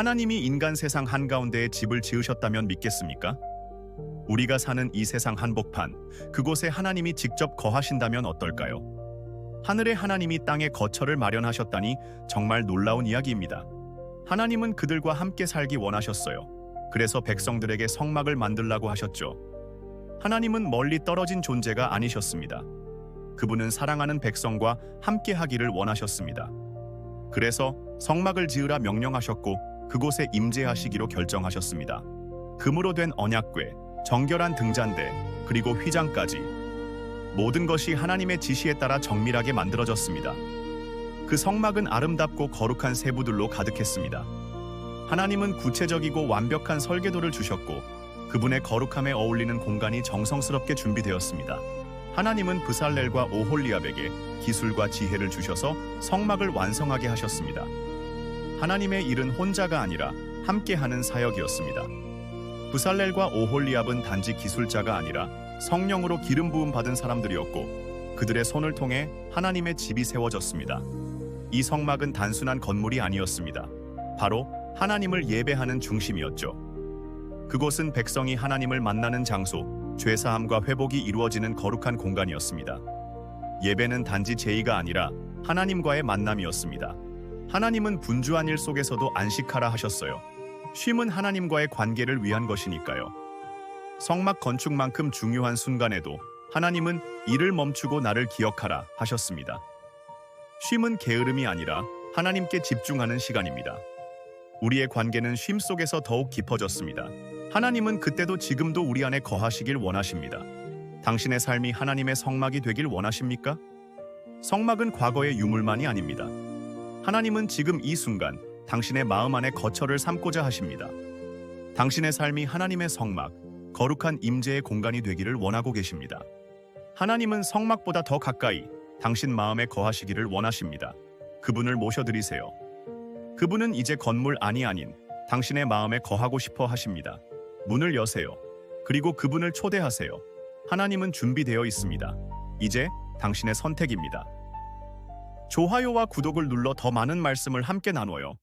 하나님이 인간 세상 한가운데에 집을 지으셨다면 믿겠습니까? 우리가 사는 이 세상 한복판, 그곳에 하나님이 직접 거하신다면 어떨까요? 하늘의 하나님이 땅에 거처를 마련하셨다니 정말 놀라운 이야기입니다. 하나님은 그들과 함께 살기 원하셨어요. 그래서 백성들에게 성막을 만들라고 하셨죠. 하나님은 멀리 떨어진 존재가 아니셨습니다. 그분은 사랑하는 백성과 함께 하기를 원하셨습니다. 그래서 성막을 지으라 명령하셨고 그곳에 임재하시기로 결정하셨습니다. 금으로 된 언약궤, 정결한 등잔대, 그리고 휘장까지 모든 것이 하나님의 지시에 따라 정밀하게 만들어졌습니다. 그 성막은 아름답고 거룩한 세부들로 가득했습니다. 하나님은 구체적이고 완벽한 설계도를 주셨고 그분의 거룩함에 어울리는 공간이 정성스럽게 준비되었습니다. 하나님은 브살렐과 오홀리압에게 기술과 지혜를 주셔서 성막을 완성하게 하셨습니다. 하나님의 일은 혼자가 아니라 함께하는 사역이었습니다. 부살렐과 오홀리압은 단지 기술자가 아니라 성령으로 기름 부음 받은 사람들이었고 그들의 손을 통해 하나님의 집이 세워졌습니다. 이 성막은 단순한 건물이 아니었습니다. 바로 하나님을 예배하는 중심이었죠. 그곳은 백성이 하나님을 만나는 장소, 죄사함과 회복이 이루어지는 거룩한 공간이었습니다. 예배는 단지 제의가 아니라 하나님과의 만남이었습니다. 하나님은 분주한 일 속에서도 안식하라 하셨어요. 쉼은 하나님과의 관계를 위한 것이니까요. 성막 건축만큼 중요한 순간에도 하나님은 일을 멈추고 나를 기억하라 하셨습니다. 쉼은 게으름이 아니라 하나님께 집중하는 시간입니다. 우리의 관계는 쉼 속에서 더욱 깊어졌습니다. 하나님은 그때도 지금도 우리 안에 거하시길 원하십니다. 당신의 삶이 하나님의 성막이 되길 원하십니까? 성막은 과거의 유물만이 아닙니다. 하나님은 지금 이 순간 당신의 마음 안에 거처를 삼고자 하십니다. 당신의 삶이 하나님의 성막, 거룩한 임재의 공간이 되기를 원하고 계십니다. 하나님은 성막보다 더 가까이 당신 마음에 거하시기를 원하십니다. 그분을 모셔드리세요. 그분은 이제 건물 안이 아닌 당신의 마음에 거하고 싶어 하십니다. 문을 여세요. 그리고 그분을 초대하세요. 하나님은 준비되어 있습니다. 이제 당신의 선택입니다. 좋아요와 구독을 눌러 더 많은 말씀을 함께 나눠요.